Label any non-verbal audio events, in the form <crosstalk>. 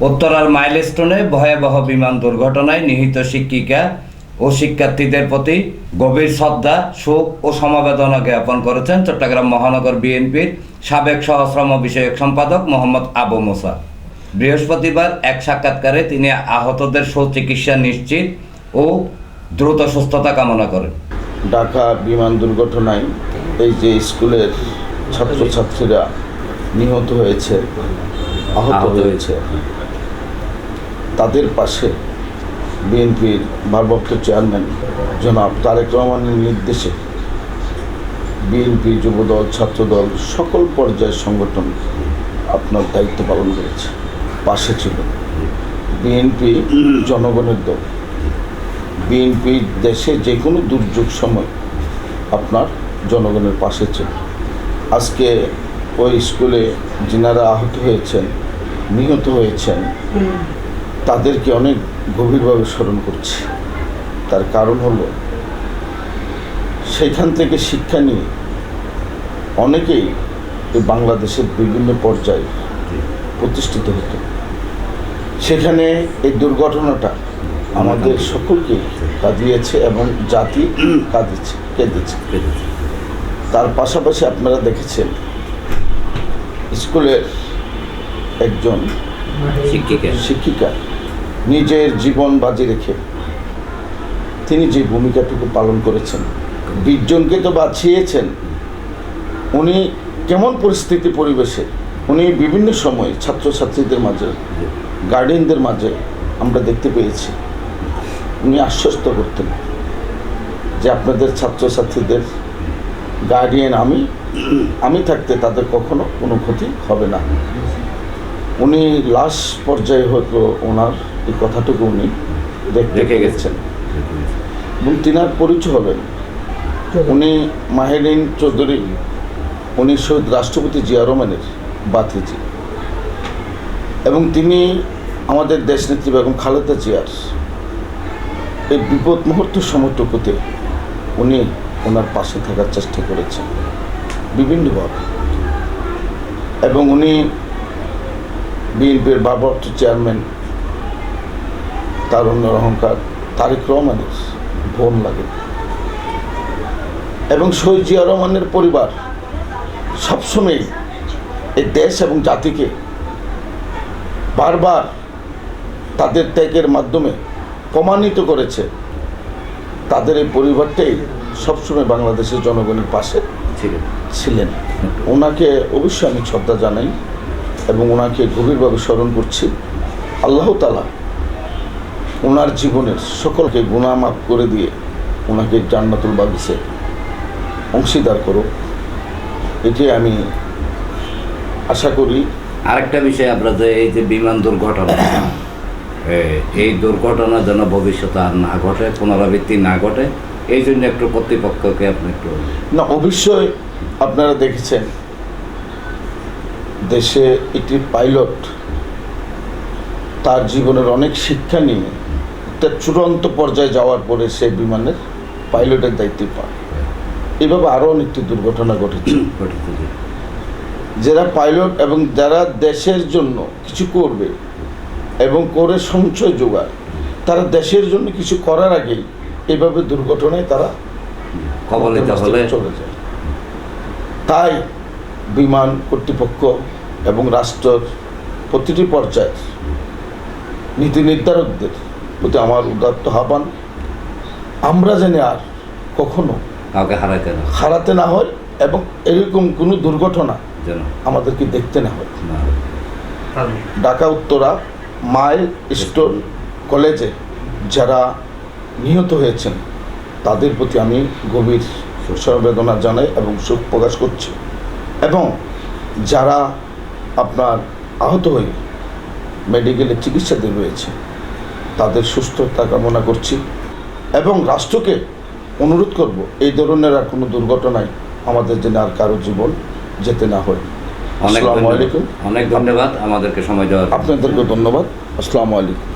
উত্তরার মাইলস্টোনে ভয়াবহ বিমান দুর্ঘটনায় নিহিত শিক্ষিকা ও শিক্ষার্থীদের প্রতি গভীর শ্রদ্ধা শোক ও সমবেদনা জ্ঞাপন করেছেন চট্টগ্রাম মহানগর বিএনপির সাবেক সহশ্রম বিষয়ক সম্পাদক মোহাম্মদ আবু মোসা। বৃহস্পতিবার এক সাক্ষাৎকারে তিনি আহতদের সুচিকিৎসা নিশ্চিত ও দ্রুত সুস্থতা কামনা করেন। ঢাকা বিমান দুর্ঘটনায় এই যে স্কুলের ছাত্রছাত্রীরা নিহত হয়েছে আহত আহত হয়েছে তাদের পাশে বিএনপির ভারপ্রাপ্ত চেয়ারম্যান জনাব তারেক রহমানের নির্দেশে বিএনপি যুবদল, ছাত্রদল সকল পর্যায়ের সংগঠন আপনার দায়িত্ব পালন করেছে। পাশে ছিল বিএনপি জনগণের দল। বিএনপি দেশে যে কোনো দুর্যোগ সময় আপনার জনগণের পাশে ছিল। আজকে ওই স্কুলে যিনারা আহত হয়েছেন, নিহত হয়েছেন তাদেরকে অনেক গভীরভাবে স্মরণ করছি। তার কারণ হলো সেখান থেকে শিক্ষা নিয়ে অনেকেই এই বাংলাদেশের বিভিন্ন পর্যায়ে প্রতিষ্ঠিত হতো। সেখানে এই দুর্ঘটনাটা আমাদের সকলকে কাঁদিয়েছে এবং জাতি কাঁদিয়েছে কেঁদেছে। তার পাশাপাশি আপনারা দেখেছেন স্কুলের একজন শিক্ষিকা। শিক্ষিকা নিজের জীবন বাজি রেখে তিনি যে ভূমিকাটুকু পালন করেছেন, বিশজনকে তো বাঁচিয়েছেন। উনি কেমন পরিস্থিতি পরিবেশে, উনি বিভিন্ন সময় ছাত্রছাত্রীদের মাঝে গার্ডিয়ানদের মাঝে আমরা দেখতে পেয়েছি। উনি আশ্বস্ত করতেন যে আপনাদের ছাত্রছাত্রীদের গার্ডিয়ান আমি আমি থাকতে তাদের কখনো কোনো ক্ষতি হবে না। উনি লাশ পর্যায়ে হয়তো ওনার এই কথাটুকু উনি দেখতে রেখে গেছেন। এবং তিনার পরিচয় হলেন উনি মাহেরিন চৌধুরী উনি শহীদ রাষ্ট্রপতি জিয়া রহমানের বাতিজি এবং তিনি আমাদের দেশ দেশনেত্রী বেগম খালেদা জিয়ার এই বিপদ মুহূর্ত সময়টুকুতে উনি ওনার পাশে থাকার চেষ্টা করেছেন। বিভিন্নভাবে। এবং উনি বিএনপির ভারপ্রাপ্ত চেয়ারম্যান তারুণ্যের অহংকার তারেক রহমানের বোন লাগে। এবং শহীদ জিয়া রহমানের পরিবার সবসময় এই দেশ এবং জাতিকে বারবার তাদের ত্যাগের মাধ্যমে প্রমাণিত করেছে। তাদের এই পরিবারটাই সবসময় বাংলাদেশের জনগণের পাশে ছিলেন। ছিলেন। ওনাকে অবশ্যই আমি শ্রদ্ধা জানাই। এবং ওনাকে গভীরভাবে স্মরণ করছি। আল্লাহ তালা ওনার জীবনের সকলকে গুণামাপ করে দিয়ে ওনাকে জান্নাতুল বাগিসে অংশীদার করো। এটি আমি আশা করি আরেকটা বিষয় আমরা যে এই যে বিমান দুর্ঘটনা এই দুর্ঘটনা যেন ভবিষ্যতে আর না ঘটে পুনরাবৃত্তি না ঘটে এই জন্য একটু কর্তৃপক্ষকে আপনি একটু না অবশ্যই আপনারা দেখেছেন দেশে একটি পাইলট তার জীবনের অনেক শিক্ষা নিয়ে একটা চূড়ান্ত পর্যায়ে যাওয়ার পরে সে বিমানের পাইলটের দায়িত্ব পায় এভাবে আরও অনেকটি দুর্ঘটনা ঘটেছে। <clears throat> যারা পাইলট এবং যারা দেশের জন্য কিছু করবে এবং করে সঞ্চয় যোগায় তারা দেশের জন্য কিছু করার আগেই এভাবে দুর্ঘটনায় তারা কবলিত হলে? চলে যায়। তাই বিমান কর্তৃপক্ষ এবং রাষ্ট্রের প্রতিটি পর্যায়ে নীতি নির্ধারকদের প্রতি আমার উদাত্ত আহ্বান। আমরা যেন আর কখনো হারাইতে না। হারাতে না হয় এবং এরকম কোনো দুর্ঘটনা যেন আমাদেরকে দেখতে না হয়। না ঢাকা উত্তরা মাইল স্টোন কলেজে যারা নিহত হয়েছেন তাদের প্রতি আমি গভীর সমবেদনা জানাই এবং শোক প্রকাশ করছি। এবং যারা আপনার আহত হয়ে মেডিকেলে চিকিৎসাধীন রয়েছে তাদের সুস্থতা কামনা করছি এবং রাষ্ট্রকে অনুরোধ করব এই ধরনের আর কোনো দুর্ঘটনায় আমাদের যেন আর কারও জীবন যেতে না হয়। অনেক আসসালামু ধন্যবাদ। আলাইকুম। অনেক ধন্যবাদ। আমাদেরকে সময় দেওয়ার আপনাদেরকে ধন্যবাদ। আসসালামু আলাইকুম।